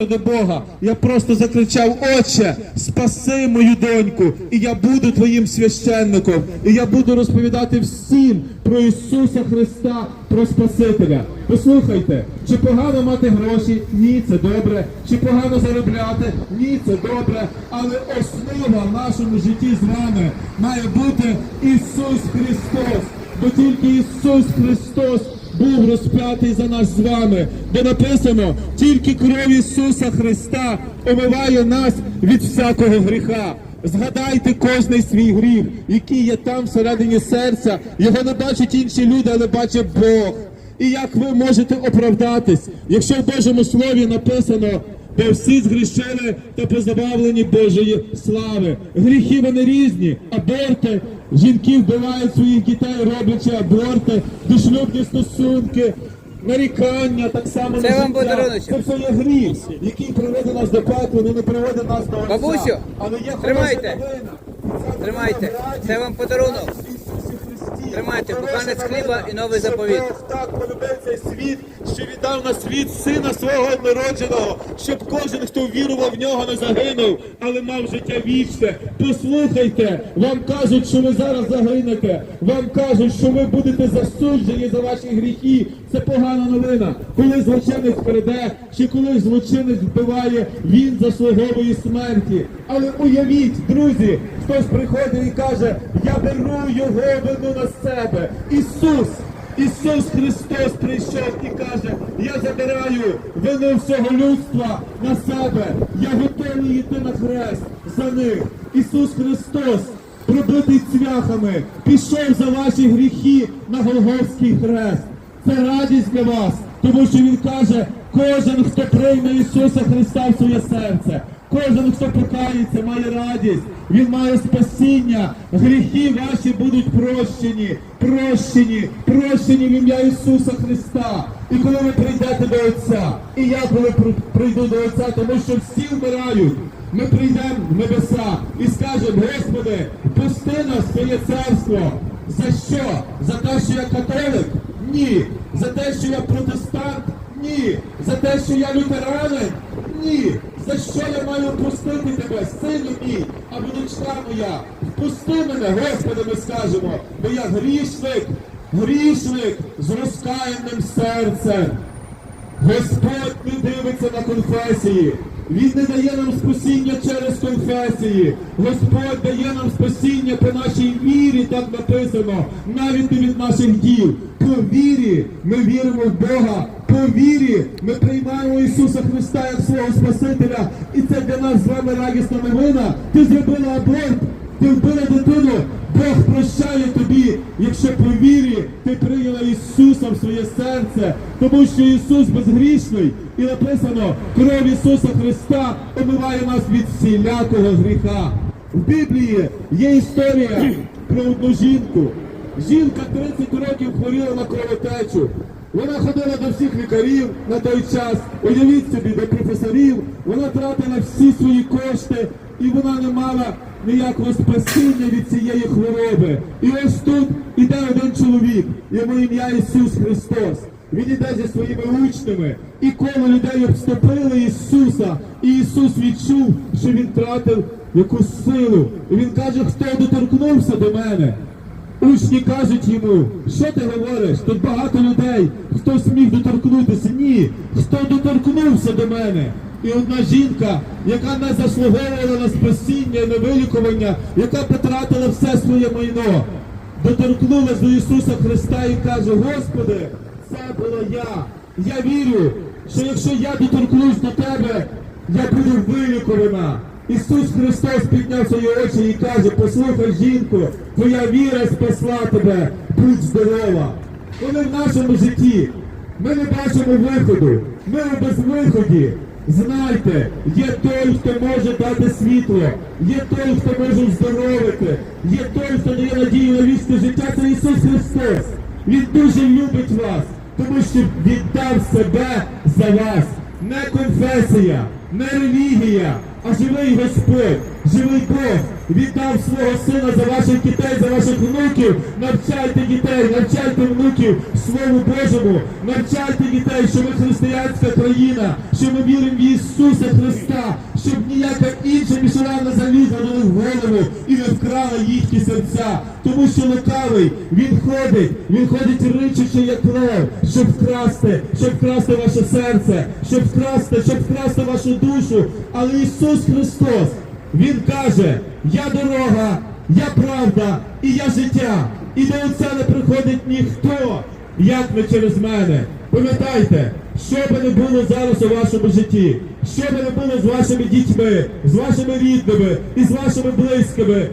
до Бога. Я просто закричав, Отче, спаси мою доньку, і я буду твоїм священником, і я буду розповідати всім про Ісуса Христа, про Спасителя. Послухайте, чи погано мати гроші? Ні, це добре. Чи погано заробляти? Ні, це добре. Але основа в нашому житті з вами має бути Ісус Христос. Бо тільки Ісус Христос був розп'ятий за нас з вами, де написано, тільки кров Ісуса Христа омиває нас від всякого гріха. Згадайте кожний свій гріх, який є там всередині серця. Його не бачать інші люди, але бачить Бог. І як ви можете оправдатись, якщо в Божому Слові написано, де всі згрішили та позабавлені Божої слави. Гріхи вони різні, аборти, жінки вбивають своїх дітей, роблячи аборти, дошлюбні стосунки, нарікання, так само Це на вам життя. подаруночок. Це все є гріх, який приведе нас до пекла, але не приводить нас до Отця. Бабусю, Але є тримайте. новина. Ця Тримайте. новина. Це вам подарунок. Тримайте, буханець хліба і новий заповіт. Бог так полюбив цей світ, що віддав на світ сина свого однородженого, щоб кожен, хто вірував в нього, не загинув, але мав життя вічне. Послухайте, вам кажуть, що ви зараз загинете. Вам кажуть, що ви будете засуджені за ваші гріхи. Це погана новина. Коли злочинець переде, чи коли злочинець вбиває, він заслуговує смерті. Але уявіть, друзі, хтось приходить і каже, я беру його вину на себе. Ісус. Ісус Христос прийшов і каже, я забираю вину всього людства на себе. Я готовий йти на хрест за них. Ісус Христос, пробитий цвяхами, пішов за ваші гріхи на Голгофський хрест. Це радість для вас, тому що Він каже, кожен, хто прийме Ісуса Христа в своє серце, кожен, хто покається, має радість, він має спасіння, гріхи ваші будуть прощені, прощені, прощені в ім'я Ісуса Христа. І коли ви прийдете до Отця, і я коли прийду до Отця, тому що всі вмирають, ми прийдемо в небеса і скажемо, Господи, пусти нас в Твоє царство. За що? За те, що я католик? Ні. За те, що я протестант? Ні. За те, що я лютеранин? Ні. За що я маю пустити тебе, сину мій, або дочка моя? Впусти мене, Господи, ми скажемо, бо я грішник, грішник з розкаяним серцем. Господь не дивиться на конфесії. Він не дає нам спасіння через конфесії. Господь дає нам спасіння по нашій вірі, так написано, навіть не від наших діл. По вірі ми віримо в Бога. По вірі ми приймаємо Ісуса Христа як свого Спасителя. І це для нас з вами радісна новина. Ти зробила аборт, ти вбила дитину. Бог прощає тобі, якщо по вірі ти прийняла Ісуса в своє серце, тому що Ісус безгрішний, і написано, кров Ісуса Христа омиває нас від всілякого гріха. В Біблії є історія про одну жінку. Жінка 30 років хворіла на кровотечу. Вона ходила до всіх лікарів на той час, уявіть собі, до професорів, вона тратила всі свої кошти, і вона не мала ніякого спасіння від цієї хвороби. І ось тут іде один чоловік, йому ім'я Ісус Христос. Він іде зі своїми учнями, і коло людей обступили Ісуса, і Ісус відчув, що він втратив якусь силу. І він каже, хто доторкнувся до мене? Учні кажуть йому, що ти говориш? Тут багато людей. Хто сміг доторкнутися? Ні. Хто доторкнувся до мене? І одна жінка, яка не заслуговувала на спасіння і на вилікування, яка потратила все своє майно, доторкнулася до Ісуса Христа і каже, Господи, це була я. Я вірю, що якщо я доторкнусь до тебе, я буду вилікувана. Ісус Христос підняв свої очі і каже, послухай жінку, твоя віра спасла тебе, будь здорова. Коли в нашому житті ми не бачимо виходу, ми у безвиході, знайте, є той, хто може дати світло, є той, хто може здоровити, є той, хто дає надію на вічне життя, це Ісус Христос. Він дуже любить вас, тому що віддав себе за вас. не конфесія, не релігія, а живий Господь, живий Бог віддав свого сина за ваших дітей, за ваших внуків. Навчайте дітей, навчайте внуків Слову Божому, навчайте дітей, що ми християнська країна, що ми віримо в Ісуса Христа, щоб ніяка інша мішана залізла до них в голову і не вкрала їхні серця. Тому що лукавий, він ходить, він ходить ричучи, як лев, щоб вкрасти, щоб вкрасти ваше серце, щоб вкрасти, щоб вкрасти вашу душу. Але Ісус Христос, Він каже, я дорога, я правда і я життя. І до Отця не приходить ніхто, як не через мене. Пам'ятайте, що би не було зараз у вашому житті, що би не було з вашими дітьми, з вашими рідними і з вашими близькими.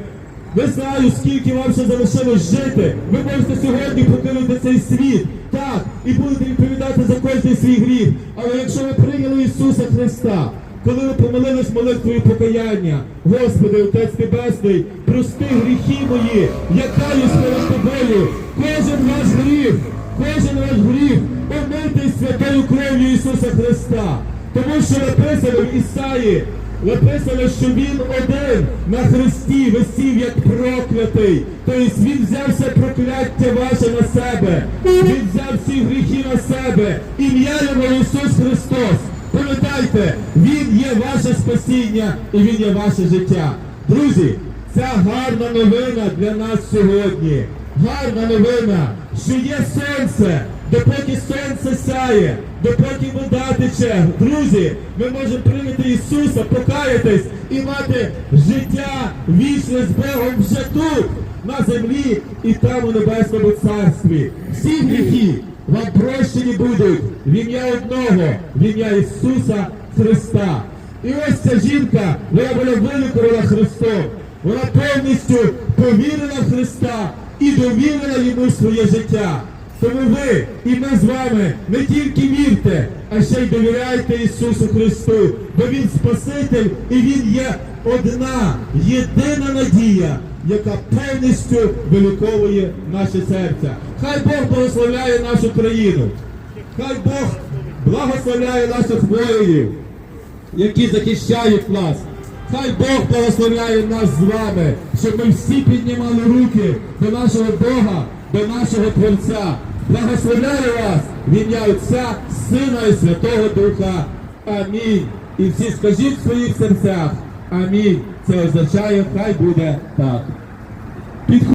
Не знаю, скільки вам ще залишилось жити. Ви можете сьогодні покинути цей світ. Так, і будете відповідати за кожний свій гріх. Але якщо ви прийняли Ісуса Христа, коли ви помолились молитвою покаяння, Господи, Отець Небесний, прости гріхи мої, я каюсь перед тобою, кожен ваш гріх, кожен ваш гріх, омитий святою кров'ю Ісуса Христа. Тому що написано в Ісаї, Написано, що він один на хресті висів як проклятий. Тобто він взяв все прокляття ваше на себе. Він взяв всі гріхи на себе. Ім'я його Ісус Христос. Пам'ятайте, Він є ваше спасіння і Він є ваше життя. Друзі, ця гарна новина для нас сьогодні. Гарна новина, що є сонце, допоки сонце сяє, допоки вода тече. Друзі, ми можемо прийняти Ісуса, покаятись і мати життя вічне з Богом вже тут, на землі і там у небесному царстві. Всі гріхи вам прощені будуть в ім'я одного, в ім'я Ісуса Христа. І ось ця жінка, вона була вилікувала Христом. Вона повністю повірила в Христа і довірила йому своє життя. Тому ви і ми з вами не тільки вірте, а ще й довіряйте Ісусу Христу, бо Він Спаситель і Він є одна, єдина надія, яка повністю виліковує наше серця. Хай Бог благословляє нашу країну. Хай Бог благословляє наших воїнів які захищають нас. Хай Бог благословляє нас з вами, щоб ми всі піднімали руки до нашого Бога, до нашого Творця. Благословляю вас в ім'я Отця, Сина і Святого Духа. Амінь. І всі скажіть в своїх серцях. Амінь. Це означає, хай буде так.